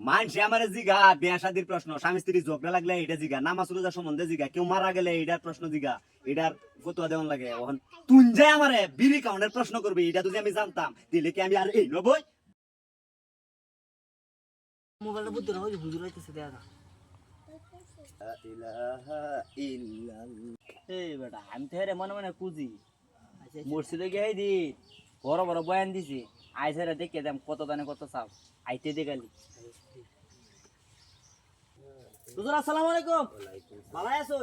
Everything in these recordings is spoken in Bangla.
মানছে আমার জিগা বিয়া শাদির প্রশ্ন। স্বামী স্ত্রী ঝগড়া লাগলে এটা জিগা নামাজ রোজা সম্বন্ধে জিগা কেউ মারা গেলে এটার প্রশ্ন জিগা এটার ফতুয়া দেওয়ান লাগে। ওহন তুই যে আমারে বিড়ি কাউন্টের প্রশ্ন করবি এটা যদি আমি জানতাম দিলে কি আমি আর এই নবই? মোবাইলটা বুদ্ধি না ওই যে হুজুর হইতেছে দেখা না। এই বেটা আমি তো হেরে মনে মনে কুজি মসজিদে গিয়ে হেই দি বড় বড় বয়ান দিছি। আইসারা দেখে দেম কত দানে কত চাপ। আইতে দেখালি হুজুর আসসালামু আলাইকুম। ভালো আছো?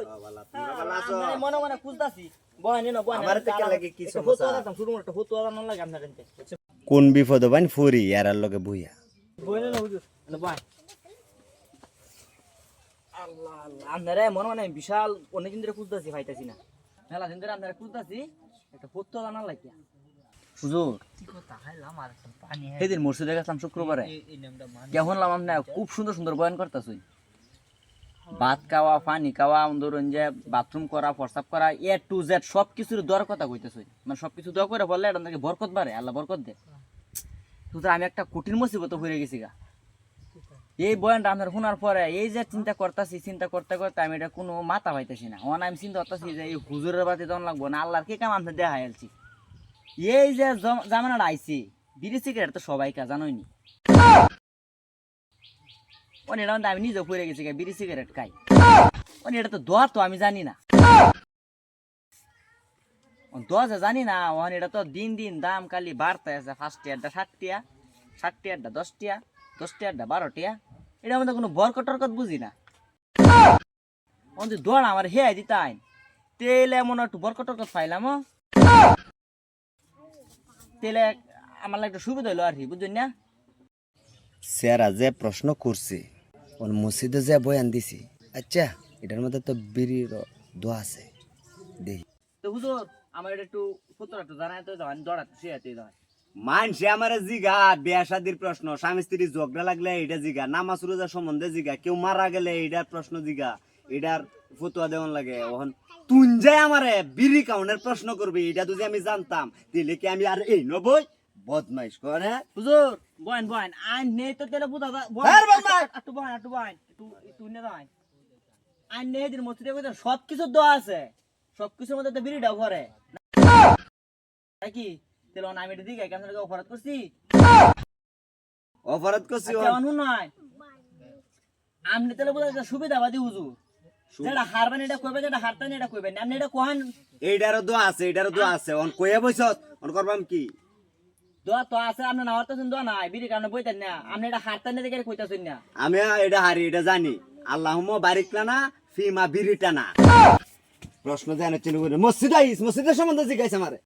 হ্যাঁ, মনে মনে খুঁজতাছি। আমার থেকে লাগে কি সমস্যা? লাগে আপনার কাছে। কোন বিপদ ফুরি লগে বুইয়া। বয়ান নিন হুজুর। বয়ান আল্লাহ আল্লাহ। আপনারা মনে মনে বিশাল অনেকদিন ধরে খুঁজতেছি পাইতাছি না। মেলা দিন ধরে আপনারা খুঁজতেছি একটা ফতুয়া জানার লাগে। সেদিন মসজিদে গেছিলাম শুক্রবারে। মান কেমন খুব সুন্দর সুন্দর ভাত খাওয়া, পানি খাওয়া ধরুন যে বাথরুম করা, প্রস্রাব করা এ টু জেড সব কিছুর দর কথা মানে সব কিছু দোয়া করে বললে বরকত বাড়ে, আল্লাহ বরকত দে। শুধু আমি একটা কঠিন মুসিবত হয়ে গেছি গা। এই বয়ানটা আপনার শোনার পরে এই যে চিন্তা করতেছি, চিন্তা করতে করতে আমি এটা কোনো মাথা পাইতেছি না। অন আমি চিন্তা করতেছি যে এই হুজুরের বাতি দন লাগবো না, আল্লাহর কি কাম দেখা হেলছি এই যে জম- জামানাটা আইছি, বিড়ি সিগারেট তো সবাই কা জানোই নি অন, এটা আমি নিজে পড়ে গেছি বিড়ি সিগারেট খাই। অন, এটা তো দোয়া তো আমি জানি না। দোয়া জানি না, অন, এটা তো দিন দিন দাম খালি বাড়তে আছে ফার্স্ট ইয়ারটা ষাট টিয়া, ষাট টিয়ারটা দশ টিয়া, দশ টিয়ারটা বারো টিয়া। এটার মধ্যে কোনো বরকট টরকট বুঝি না। অন, যে দোয়া আমার হে দিতাই তেলে এমন একটু বরকট টরকট পাইলাম তেলে আমার একটু সুবিধা হলো আর কি বুঝছেন না? স্যারা যে প্রশ্ন করছে ওর মসজিদে যে বয়ান দিছি আচ্ছা এটার মধ্যে তো বিড়ির দোয়া আছে দেখি তো হুজুর আমার এটা একটু ফুতরা একটু জানাই তো দাও আমি দৌড়া শুয়েতে দাও মানছে আমার জিগা বিয়া শাদির প্রশ্ন স্বামী স্ত্রী ঝগড়া লাগলে এটা জিগা নামাজ রোজা সম্বন্ধে জিগা কেউ মারা গেলে এটার প্রশ্ন জিগা। এটার ফতুয়া দেওয়ান লাগে ওহন। তুই যে আমারে বিড়ি কাউন্টের প্রশ্ন করবি এটা যদি আমি জানতাম। দিলে কি আমি আর এই নবই? বদমাইশ করে হুজুর বয়েন বয়েন আইন নেই তো তেলে বুঝা হ্যাঁ, বাবা। একটু বয়েন একটু বয়েন একটু একটু নে দাও আইন নেই দিন কইতে সব কিছু দোয়া আছে। সব কিছুর মধ্যে তো বিড়িটাও ঘরে। নাকি তেল আমি এটা দিকে কেন অপরাধ করছি। অপরাধ করছি নয় আপনি তেলে বুঝা সুবিধাবাদী হুজুর। যেটা হারবেন এটা কইবেন যেটা হারতেন এটা কইবেন আপনি এটা কোহান? এইটারও দোয়া আছে এইটারও দোয়া আছে। অন কয়ে বইছত অন করবাম কি? দোয়া তো আছে আপনি না হরতেছেন দোয়া নাই। বিড়ি কারণে বইতেন না। আপনি এটা হারতেন না দেখে কইতাছেন না। আমি এটা হারি এটা জানি। আল্লাহম বারিক লানা ফিমা বিরিটানা। প্রশ্ন জানার জন্য মসজিদ আইস মসজিদের সম্বন্ধে জিজ্ঞাসা আমারে